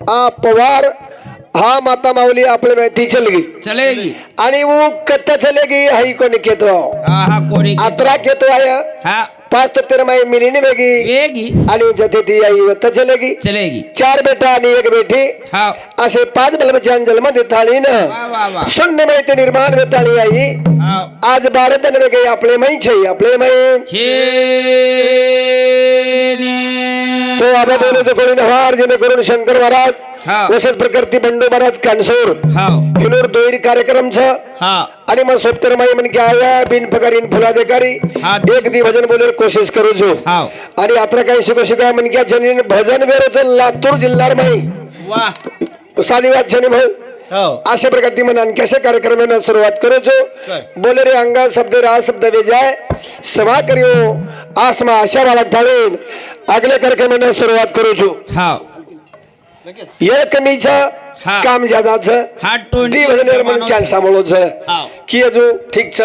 आ पवार हा माता माऊली आपल्या माहिती चलगी चलेगी. आणि वो कट्टा चलेगी हाई कोणी केतो हा हा कोणी अतरा केतो आहे हा. पाच तो तेरा माई मिलीने वेगी. वेगी. आणि जथे ती आई तर चलेगी. चलेगी. चार बेटा आणि एक बेटी. हा. असे पाच बलबचान जन्म देताळी न. शून्य माहिती निर्माण देताळी आई. आज भारत वेगळे आपले माई छे आपले माई. छे. तो आबा बोलू तो कोणी नवार जेणेकरून शंकर महाराज वसत प्रकृती बंडू महाराज कानसूर हिनूर दोईर कार्यक्रम छ हा आणि मग सोप्तर माई म्हण की आया बिन पगार इन फुलाधिकारी. एक दी भजन बोलर कोशिश करू जो. हा आणि आता काही शिको शिका म्हण की जनीन भजन वेरोच लातूर जिल्ह्यावर माई. वा साधीवाद जनी भाऊ. हो अशा प्रकारची मन आणखी कार्यक्रमानं सुरुवात करू छो बोले रे अंगा शब्द रा शब्द वेजाय सभा करियो. आसमा आशा वाला ढाळून. अगले कार्यक्रमानं सुरुवात करू छो हा ये कमीचं हा. काम ज्यादाचं हा भजन मन छान सांभाळूच. हा. की अजू ठीक छ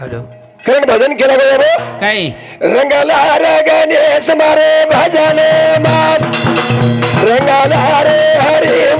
हॅलो. कारण भजन केलं का बाबा? काय? रंगाला रे गणेश मारे भजन मान रंगाला रे हरी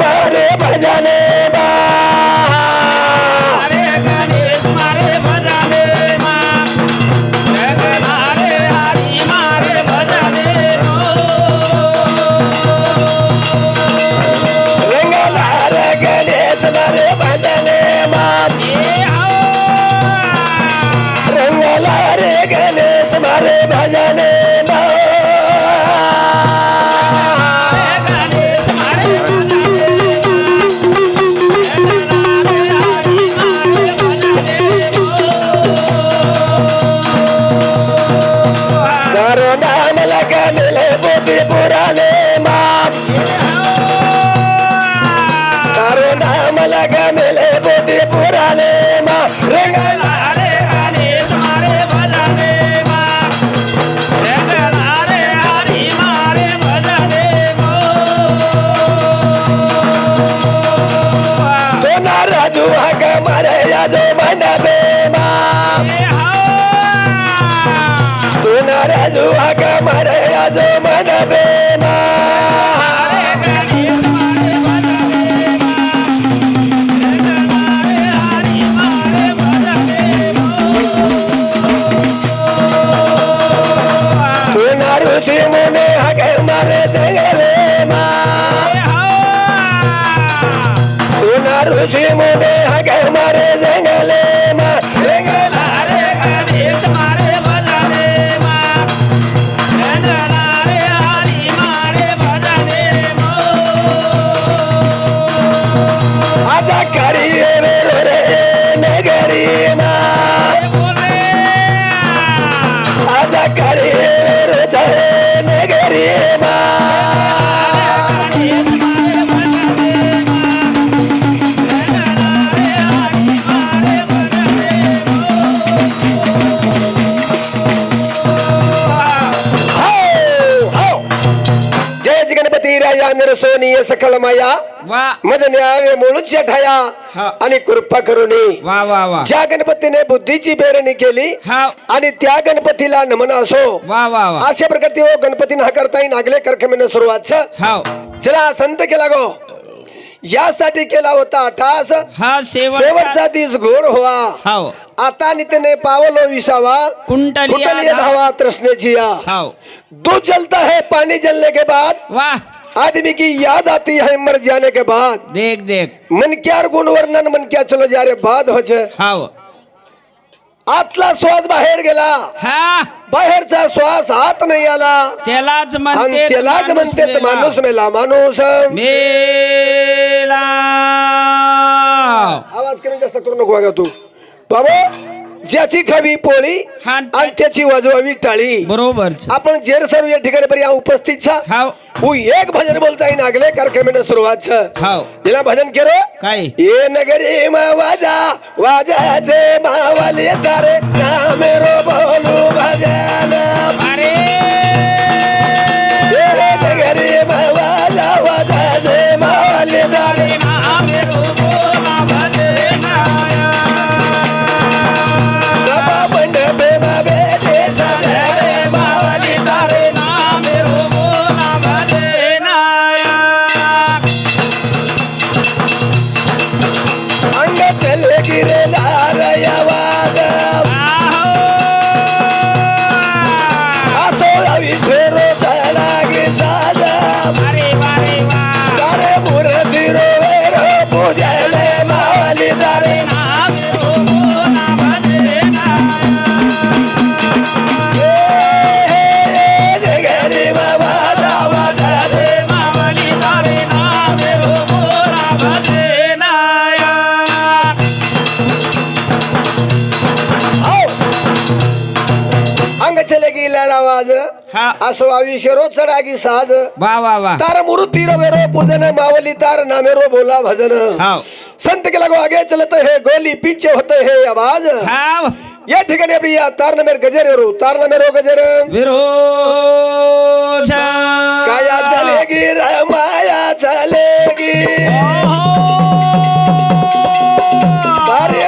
हक मारे जंगले माप तो ना ऋषि मुने हक मारे नगरी राया नरसोनी सकळ माया वा. मज न्यावे मुळूच ठाया हा. आणि कृपा करुणी. वा वा वा. ज्या गणपतीने बुद्धीची पेरणी केली हा. आणि त्या गणपतीला नमन असो. वा वा वा. अशा प्रकारचे ओ गणपती हा करता येईल नागले करकमेनं सुरुवात. हाव चला संत केला गो. यासाठी केला होता अठास हा शेवट शेवटचा दिस घोर व्हा. हाव आता नित्यने पावलो विसावा. धा- धावा तृष्णेची या हाव दूध जलता है पानी जलने के बाद. वा. आदमी की याद आती है मर जाने के बाद। देख देख। मन क्या गुण वर्णन मन क्या चलो जा रे बाद हो छे. हाव आतला श्वास बाहेर गेला। हा। बाहेरचा श्वास आत नाही आला। त्यालाच आणि म्हणते त्यालाच म्हणते माणूस मेला। माणूस मेला आवाज कमी जास्त करू नको बघा तू। बाबा ज्याची खावी पोळी हा आणि त्याची वाजवावी टाळी. बरोबर. आपण जेर सर्व या ठिकाणी बरी उपस्थित छा हाव. हु एक भजन बोलता येईल नागले कार्यक्रमाने सुरुवात छ हाव. हिला भजन केलं? काय? ये नगरी मा वाजा वाजाचे मावाली तारे ना मेरो बोलू भजन. अरे! असो रोज चढागी साज. वा वा वा. तार मूर्ती रवेरो पूजन मावली तार नामेरो बोला भजन. संत के लगो आगे चलत है गोली पीछे होते है आवाज़. या ठिकाणी आपली या तार नमेर गजर रो तार नमेरो गजर. विरोध. काया चलेगी रे चलेगी.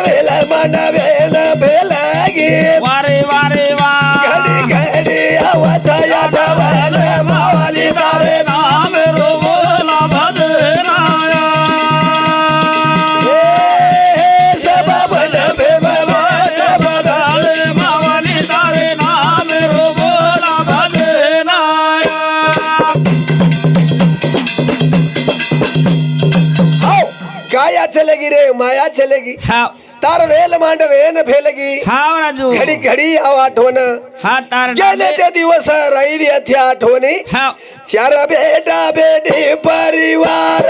वेला मन वेल भेलागी. घडी आवाज या डबल मावली तारे ना. काया चलेगी रे माया चलेगी। हाव तार वेल मांड वेन फेलगी। हाव राजू। घडी घडी आव आठवण हा तार गेले ते दिवस राहिली अथी आठवणी हाव चार बेटा बेटी परिवार।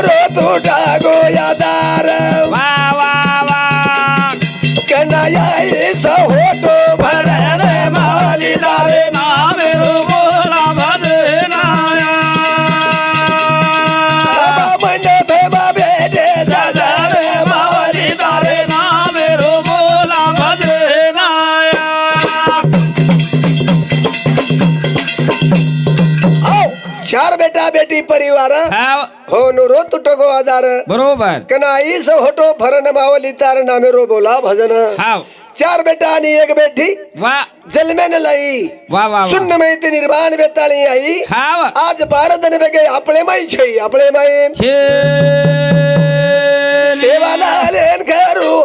रो तुटा गोयादार वा चार बेटा परिवार। हाव। हो नो रो तुटो गो आधार। बरोबर। कनाई होटो भरण मावली तार नामे रो बोला भजन। हाव। चार बेटा आणि एक बेटी। वा। जलमेन लाई। वा वा वा। सुन्न माहिती निर्माण वेताळी आई। हाव। आज भारत ने बेगे आपले माई छै आपले माई। छे सेवाला लेन करू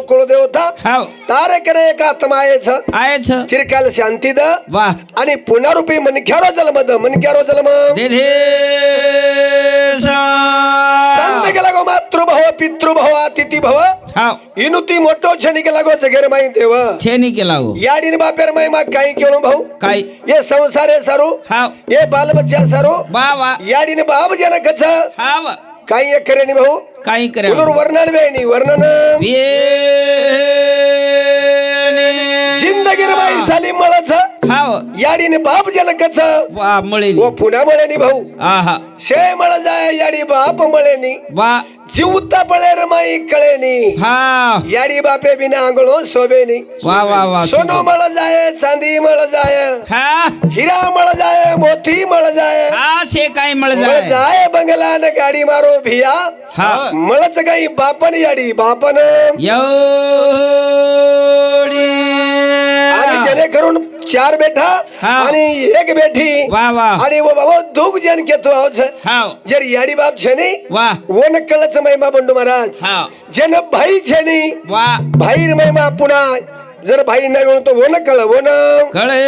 कुळ देवता हाव। तारे करे एक आत्मायेच आहेच चिरकाल शांती द। वा आणि पुनरुपी मनख्यारो जलम द। मनख्यारो जलम। दे दे संत गेला गो मातृभव पितृभव अतिथी भव हाव। इनुती मोठो छणी गेला गो जगेर माई देव। छेनी केला हो याडीन बापेर माई मा काही केळो भाऊ। काय ये संसारे सारू। हाव। ये बाल बच्चा सारू। वा वा। याडीन बाब जन कच हाव। काही एक करे नि भाऊ. काही करे. उलूर वर्णन. वेणी वर्णन जिंदगीर माई साली मळच. हाव याडीने बाप जन कच वा मळेली. व पुन्हा मळेनी भाऊ. आहा शे मळ जाय याडी बाप मळेनी. वा. जीवता पळे रे माई कळेनी. हाव याडी बापे बिना आंगळो शोभेनी वा वा वा सोनो मळ जाय चांदी मळ जाय. हा. हिरा मळ जाय मोती मळ जाय. हा शे काय मळ मळ जाय. जाय बंगला न गाडी मारो भिया. हा. मळच काही बापन याडी बापन. एवढी करून चार बेठा आणि एक बेठी. वा वा. आणि वो बाबा दुख जन केतो जर याडी बाप छेनी वा वो. न कळच महिमा बंडू महाराज. जन भाई छेनी वा. भाई महिमा पुन्हा जर भाई नाही म्हणतो वो न कळ वो न कळे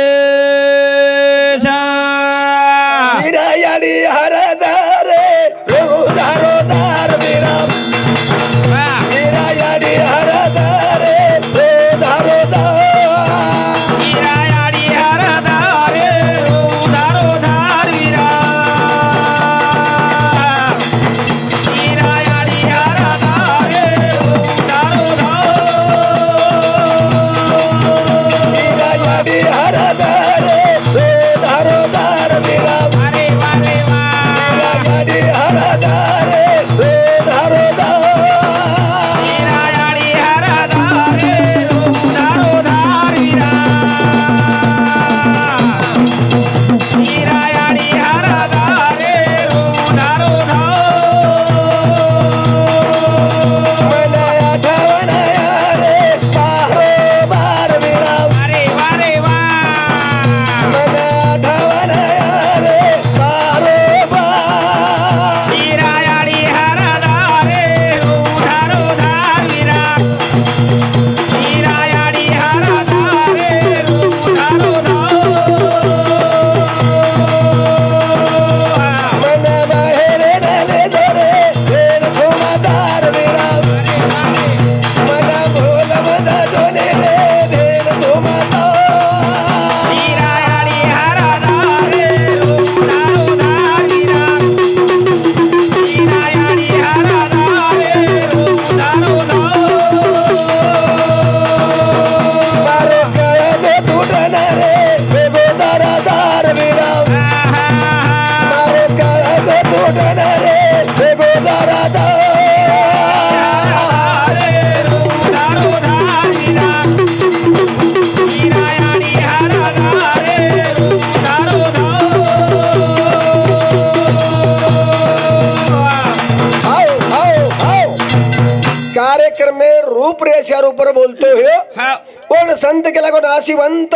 ऊपर बोलतो हो? हा. कोण संत केला कोण नाशिवंत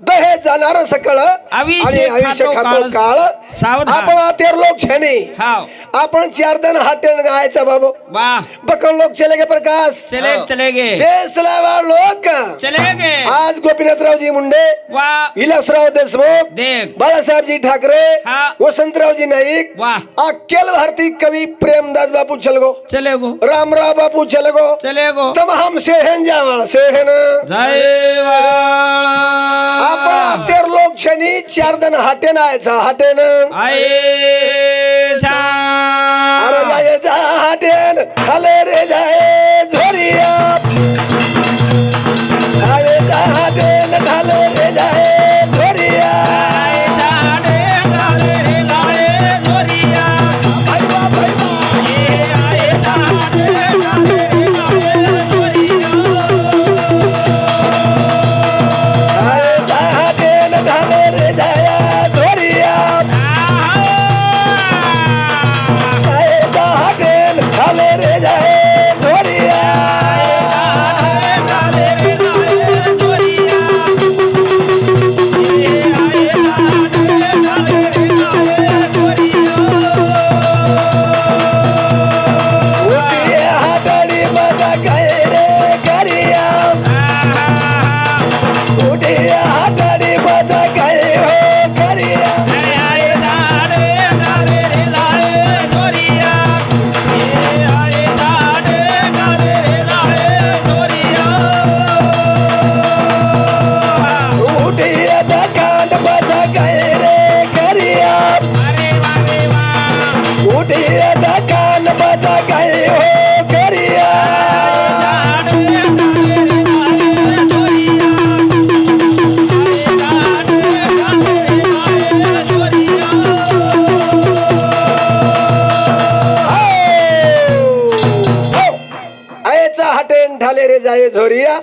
दहे जाणार सकळ. आयुष्य खातो काळ. आपण आतेर लोक छेने. हाव. आपण चार दिन हाटेन गायचा बाबू. बकळ लोक चले गे प्रकाश. चले चलेगे देश लावा लोक. चलेगे आज गोपीनाथरावजी मुंडे. वाह. विलासराव देशमुख. देख बाळासाहेबजी ठाकरे. हा. वसंतरावजी नाईक. वाह. अख्खल भारतीय कवी प्रेमदास बापू चलगो. चलेगो रामराव बापू चलगो. चलेगो तम हम सेहन जावळ सेहन. जय आपण अत्यार लोक शनी चार जण हाटेन आयचा हाटेन. आये अरे जाये जा हाटेन. खाले रे जाये.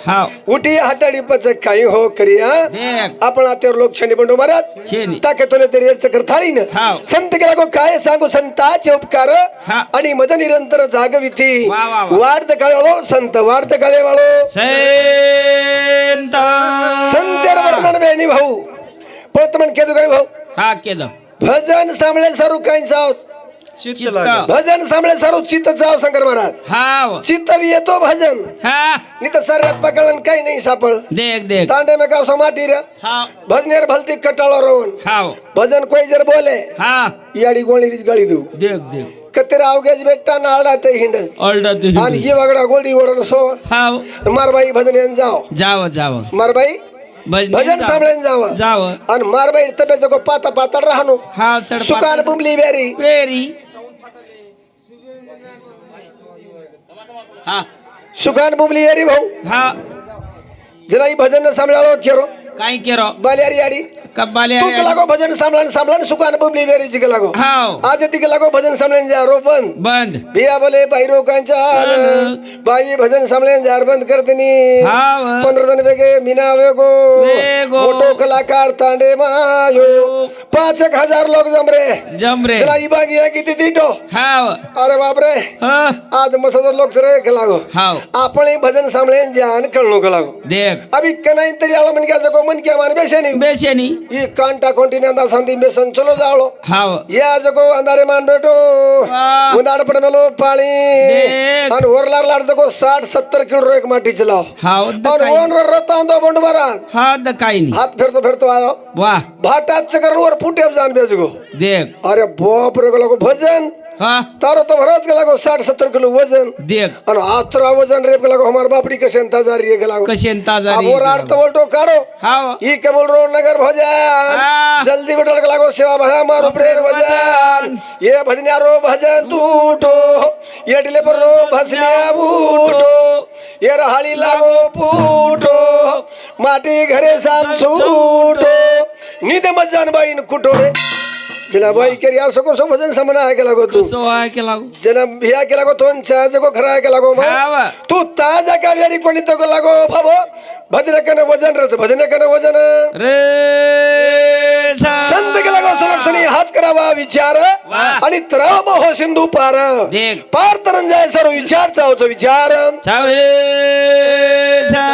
हाव उठिए हाटड़ी पच काही हो करिया. देख. आपण आता लोक छनी बंडू महाराज. छेनी. ताके तोले तरी याचं कर थाळीन. हाव. संत गेला गो काय सांगू संताचे उपकार. हा. आणि मज निरंतर जागविती वा, वा, वा. वाढत काळो संत वाढत काळे वाळो संत. संतेर वर्णन वेणी भाऊ. म्हण केदू काय भाऊ. हा केलं भजन सामळे सरू काही भजन सामळे सरू चित्त जाव शंकर महाराज. हाव. चित्त बी येतो भजन. हा. नाही तर सर्यात पकडलं काही नाही सापड देख देख. तांडे में गाव समाटी रे. हाव. भजनेर भलती कटाळो रोवन. हाव. भजन कोई जर बोले हा. याडी गोळी तीच गळी देऊ. देख देख. कत्तेरा अवघ्याच भेटता नाळा ते हिंड. ऑल्ड आणि ही वगडा गोळी वरण सो हाव. मारबाई भजन येऊन जाव. जाव जाव. मारबाई भजन सांभाळून जाव. जाव. आणि मारबाई तब्येत पाता पाता राहणो. हा सड सुकान बुमली बेरी वेरी. हा. सुकान बुमली बेरी भाऊ. हा. जरा ही भजन सांभाळो केरो. काय केरो? बालियारी याडी कब्बाले तू लागो भजन सांभाळून सांभाळून सुकान बुमली बेरी जिग लागो हाव. आज तिघ लागो भजन सांभाळून जा रो बंद बंद. बिया बोले बाई रोकांच्या बाई भजन सांभाळून जार बंद करतनी. हाव. पंधरा जण वेगे मीना वेगो. वेगो. मोठो कलाकार तांडे मायो. पाच एक हजार लोक जमरे. जमरे. चला ही बागी आहे किती तिटो? हाव. अरे बापरे. आज मसद लोक रे लागो हाव. आपण भजन सांभाळेन जान कळणो लागो देख अभी कनाई तरी आलो मन जगो मन क्या मान बेसे नहीं बेशेनी. ये कांटा कोंटी अंदा संदी बेसन चलो जाओ हाव या जगो अंधारे मान बेटो वाह. उदाड पड मेलो पाणी देख. आणि वरलार लाड जगो साठ सत्तर किलो एक माटी चलाव हाव द और काही वन रत्ता दो बंड मारा हा द काही नाही हात फिरतो फिरतो आयो वाह भाटात चकर वर फुटे जान बेजगो देख अरे बाप रे भजन हा? तारो तो भरोस के लगो साठ सत्तर किलो वजन। देख। और आतरा वजन रेप के लगो हमार बापड़ी के सेंता जारी के लगो। कशी ताजा अब वो रात तो बोलतो कारो। हाव ई के बोल रो नगर भजन. जल्दी बेटल के लागो सेवा भया मारो प्रेर भजन। ये भजनिया रो भजन तूटो ये डिले पर रो भजनिया बूटो ये रहाली लागो फूटो माटी घरे साम छूटो। निदे मजान बाईन कुटो रे। जना बाई के रिया सको सो भजन समना है के लागो तू. आहे के लागू? जना भिया के लागो तो चा जको खरा के लागो मा. तू ताजा का वेरी कोणी तो को लागो भाबो भजन कन वजन रस भजन कन वजन. रे संत केला गो सुलक्षणी हाच करावा विचार. वाह. आणि तराव हो सिंधू पार. देख. पार तरंजाय सर्व विचार चावचं विचार. छावे छा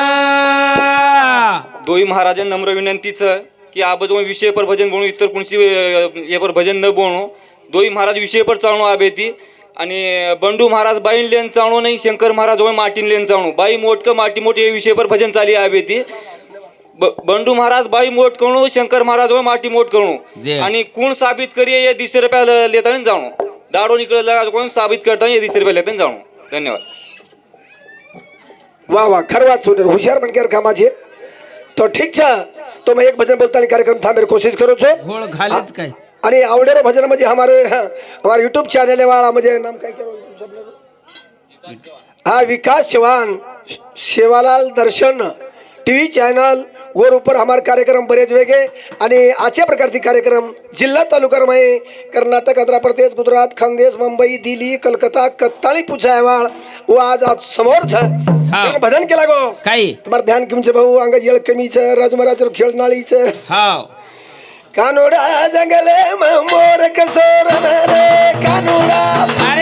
दोई महाराजन नम्र विनंतीचं. की आबजो विषय पर भजन बोलू इतर कोणशी अं, हे पर भजन न बोलू दोई महाराज विषय पर चालणू आबे ती आणि बंडू महाराज बाईन लेन चालणू नाही शंकर महाराज होय माटीन लेन चालणू बाई मोटक माटी मोठ हे विषय पर भजन चाली आबे ती ब- बंडू महाराज बाई मोठ करणू शंकर महाराज होय माटी मोठ करणू जे. आणि कोण साबित करी ये दिसशे रुपया लेता जाणू दाडो इकडे लगा कोण साबित करता ये दिसशे रुपया लेता जाणू धन्यवाद वा वा खरवाच हुशार बनकर कामाचे तो ठीक छ तो मैं एक भजन बोलता कार्यक्रम था मेरे कोशिश करो छो घोळ घालेच काय आणि आवडेरो भजन म्हणजे हमारे हमारे यूट्यूब चॅनल वाला म्हणजे नाम काय केलं? हा विकास चव्हाण सेवालाल दर्शन टीव्ही चॅनल वर ऊपर हमारे कार्यक्रम बरेच वेगळे आणि अशा प्रकारचे कार्यक्रम जिल्हा तालुकामध्ये कर्नाटक आंध्र प्रदेश गुजरात खानदेश मुंबई दिल्ली कलकत्ता कत्ताळी पुछायवाळ व आज आज समोर भजन केला गो काही तुम्हाला ध्यान किमचे भाऊ अंग येळ कमीचं राजू महाराज खेळनाळीचं कानुडा जंगले मोर कसोर मरे कानुडा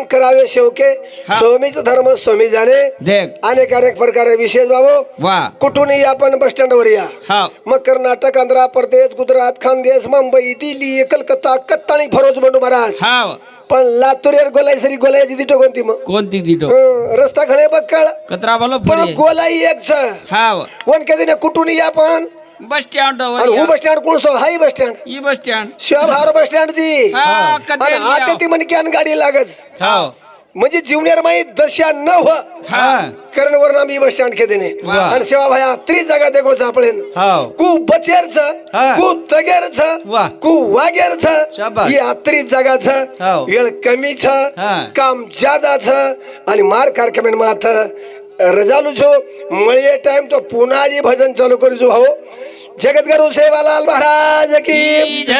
काम करावे शेवके. स्वामीच धर्म स्वामी जाणे. अनेक अनेक प्रकारे विशेष बाबू वा. कुठूनही आपण बस स्टँडवर या. हाव मग कर्नाटक आंध्र प्रदेश गुजरात खानदेश मुंबई दिल्ली कलकत्ता कत्ताळी फरोज बंडू महाराज. पण लातूर गोलाई सरी गोलाईची तिथं कोणती मग? कोणती दिटो रस्ता खळे बघ कळ. कचरा पण गोलाई एक छ वन कुठून या पण. बस स्टँड आणि हू बस स्टँड कोण सो? हाई बस स्टँड। ई बस स्टँड। शिवभार बस स्टँड हा, आणि आली आता. ती म्हणकी गाडी लागच हाव म्हणजे जीवनेर माही दशा न हो हा। करण वर आम्ही बस स्टँड के देने। वा. आणि सेवा भाया त्री जागा देखो सापळेन हाव कु बचेर छ हा. कु तगेर छ वा. कु वागेर छ शाबास. ही आत्री जागा छ हाव. वेळ कमी छ हा. काम ज्यादा छ आणि मार कार्यक्रम माथ। રજા લઉં છું. મળીએ ટાઈમ તો પુનાજી ભજન ચાલુ કરીશું. હો. જગતગુરુ સેવાલાલ મહારાજ કી જય.